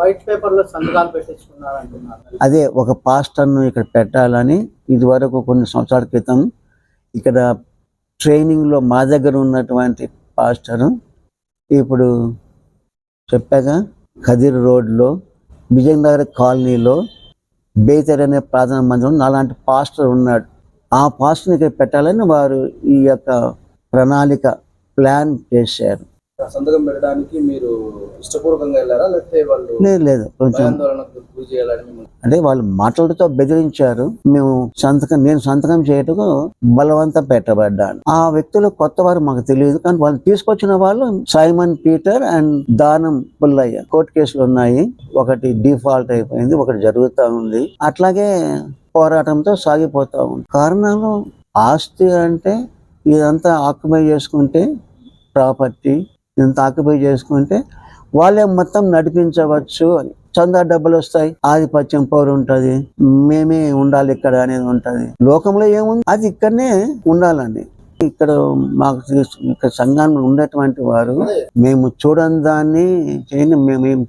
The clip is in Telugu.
వైట్ పేపర్లో సంతకాలు పెట్టించుకున్నారు అంటున్నారు అదే ఒక పాస్టర్ను ఇక్కడ పెట్టాలని ఇదివరకు కొన్ని సంవత్సరాల క్రితం ఇక్కడ ట్రైనింగ్లో మా దగ్గర ఉన్నటువంటి పాస్టరు ఇప్పుడు చెప్పాగా ఖదీర్ రోడ్లో విజయనగర్ కాలనీలో బేతర్ అనే ప్రార్థన మందిరం అలాంటి పాస్టర్ ఉన్నాడు. ఆ పాస్టర్ని ఇక్కడ పెట్టాలని వారు ఈ యొక్క ప్రణాళిక ప్లాన్ చేశారు. సంతకం పెట్టడానికి మీరు ఇష్టపూర్వకంగా వెళ్ళారా? లేకపోతే వాళ్ళు లేదు లేదు కొంచెం అంటే వాళ్ళు మాటలతో బెదిరించారు. మేము సంతకం నేను సంతకం చేయటకు బలవంతం పెట్టబడ్డాను. ఆ వ్యక్తులు కొత్త వారు మాకు తెలియదు. కానీ వాళ్ళు తీసుకొచ్చిన వాళ్ళు సైమన్ పీటర్ అండ్ దానం పుల్లయ్య. కోర్టు కేసులు ఉన్నాయి. ఒకటి డిఫాల్ట్ అయిపోయింది ఒకటి జరుగుతూ ఉంది. అట్లాగే పోరాటంతో సాగిపోతా ఉంది. కారణాలు ఆస్తి అంటే ఇదంతా ఆక్యుపై చేసుకుంటే ప్రాపర్టీ ఇదంతా ఆక్యుపై చేసుకుంటే వాళ్ళే మొత్తం నడిపించవచ్చు అని. చందా డబ్బులు వస్తాయి ఆధిపత్యం పౌరు ఉంటది మేమే ఉండాలి ఇక్కడ అనేది ఉంటది. లోకంలో ఏముంది? అది ఇక్కడనే ఉండాలండి. ఇక్కడ మాకు ఇక్కడ సంఘాన్ని ఉండేటువంటి వారు మేము చూడని దాన్ని చేయని మేము ఏం